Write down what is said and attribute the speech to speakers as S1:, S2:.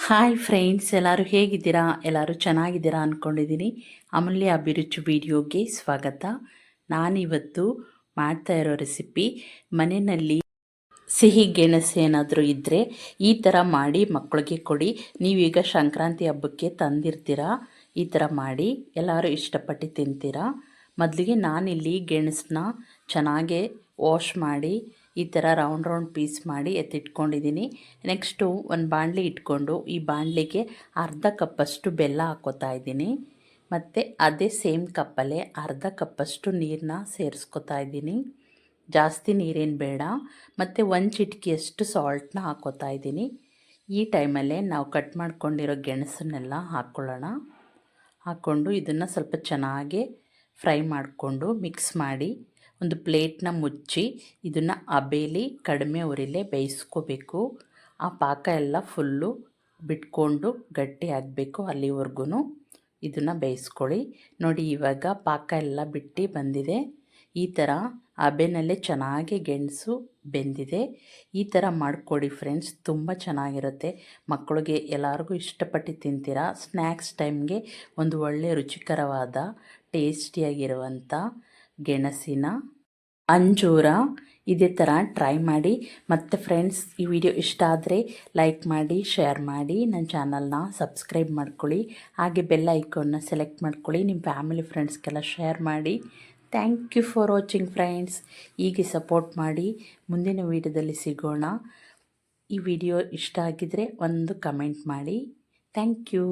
S1: Hi friends ಎಲ್ಲರೂ ಹೇಗಿದ್ದೀರಾ? ಎಲ್ಲರೂ ಚೆನ್ನಾಗಿದ್ದೀರಾ ಅಂದ್ಕೊಂಡಿದ್ದೀನಿ ಅಮೂಲ್ಯ ಅಭಿರುಚಿ ವಿಡಿಯೋಗೆ ಸ್ವಾಗತ. ನಾನಿವತ್ತು ಮಾಡ್ತಾ ಇರೋ ರೆಸಿಪಿ ಮನೆಯಲ್ಲಿ ಸಿಹಿ ಗೆಣಸು ಏನಾದರೂ ಇದ್ದರೆ ಈ ಥರ ಮಾಡಿ ಮಕ್ಕಳಿಗೆ ಕೊಡಿ. ನೀವೀಗ ಸಂಕ್ರಾಂತಿ ಹಬ್ಬಕ್ಕೆ ತಂದಿರ್ತೀರಾ? ಈ ಥರ ಮಾಡಿ ಎಲ್ಲರೂ ಇಷ್ಟಪಟ್ಟು ತಿಂತೀರಾ? ಮೊದಲಿಗೆ ನಾನಿಲ್ಲಿ ಗೆಣಸನ್ನ ಚೆನ್ನಾಗೆ ವಾಶ್ ಮಾಡಿ ಈ ಥರ ರೌಂಡ್ ರೌಂಡ್ ಪೀಸ್ ಮಾಡಿ ಎತ್ತಿಟ್ಕೊಂಡಿದ್ದೀನಿ. ನೆಕ್ಸ್ಟು ಒಂದು ಬಾಣಲಿ ಇಟ್ಕೊಂಡು ಈ ಬಾಣಲಿಗೆ ಅರ್ಧ ಕಪ್ಪಷ್ಟು ಬೆಲ್ಲ ಹಾಕೋತಾ ಇದ್ದೀನಿ. ಮತ್ತು ಅದೇ ಸೇಮ್ ಕಪ್ಪಲ್ಲೇ ಅರ್ಧ ಕಪ್ಪಷ್ಟು ನೀರನ್ನ ಸೇರಿಸ್ಕೊತಾ ಇದ್ದೀನಿ. ಜಾಸ್ತಿ ನೀರೇನು ಬೇಡ. ಮತ್ತು ಒಂದು ಚಿಟಿಕೆಯಷ್ಟು ಸಾಲ್ಟನ್ನ ಹಾಕೋತಾ ಇದ್ದೀನಿ. ಈ ಟೈಮಲ್ಲೇ ನಾವು ಕಟ್ ಮಾಡ್ಕೊಂಡಿರೋ ಗೆಣಸನ್ನೆಲ್ಲ ಹಾಕ್ಕೊಳ್ಳೋಣ ಹಾಕ್ಕೊಂಡು ಇದನ್ನು ಸ್ವಲ್ಪ ಚೆನ್ನಾಗಿ ಫ್ರೈ ಮಾಡಿಕೊಂಡು ಮಿಕ್ಸ್ ಮಾಡಿ ಒಂದು ಪ್ಲೇಟ್ನ ಮುಚ್ಚಿ ಇದನ್ನು ಅಬೇಲಿ ಕಡಿಮೆ ಉರಿಲೇ ಬೇಯಿಸ್ಕೋಬೇಕು. ಆ ಪಾಕ ಎಲ್ಲ ಫುಲ್ಲು ಬಿಟ್ಕೊಂಡು ಗಟ್ಟಿ ಆಗಬೇಕು ಅಲ್ಲಿವರೆಗೂ ಇದನ್ನು ಬೇಯಿಸ್ಕೊಳ್ಳಿ. ನೋಡಿ ಇವಾಗ ಪಾಕ ಎಲ್ಲ ಬಿಟ್ಟು ಬಂದಿದೆ. ಈ ಥರ ಹಬೆನಲ್ಲೇ ಚೆನ್ನಾಗಿ ಗೆಣಸು ಬೆಂದಿದೆ. ಈ ಥರ ಮಾಡಿಕೊಡಿ ಫ್ರೆಂಡ್ಸ್, ತುಂಬ ಚೆನ್ನಾಗಿರುತ್ತೆ. ಮಕ್ಕಳಿಗೆ ಎಲ್ಲರಿಗೂ ಇಷ್ಟಪಟ್ಟು ತಿಂತೀರಾ? ಸ್ನ್ಯಾಕ್ಸ್ ಟೈಮ್ಗೆ ಒಂದು ಒಳ್ಳೆಯ ರುಚಿಕರವಾದ ಟೇಸ್ಟಿಯಾಗಿರುವಂಥ ಗೆಣಸಿನ ಅಂಜೂರ, ಇದೇ ಥರ ಟ್ರೈ ಮಾಡಿ. ಮತ್ತು ಫ್ರೆಂಡ್ಸ್ ಈ ವಿಡಿಯೋ ಇಷ್ಟ ಆದರೆ ಲೈಕ್ ಮಾಡಿ ಶೇರ್ ಮಾಡಿ. ನನ್ನ ಚಾನಲ್ನ ಸಬ್ಸ್ಕ್ರೈಬ್ ಮಾಡ್ಕೊಳ್ಳಿ. ಹಾಗೆ ಬೆಲ್ ಐಕಾನ್ನ ಸೆಲೆಕ್ಟ್ ಮಾಡ್ಕೊಳ್ಳಿ. ನಿಮ್ಮ ಫ್ಯಾಮಿಲಿ ಫ್ರೆಂಡ್ಸ್ಗೆಲ್ಲ ಶೇರ್ ಮಾಡಿ. Thank you for watching friends ಹೀಗೆ ಸಪೋರ್ಟ್ ಮಾಡಿ. ಮುಂದಿನ ವಿಡಿಯೋದಲ್ಲಿ ಸಿಗೋಣ. ಈ ವಿಡಿಯೋ ಇಷ್ಟ ಆಗಿದರೆ ಒಂದು ಕಮೆಂಟ್ ಮಾಡಿ. Thank you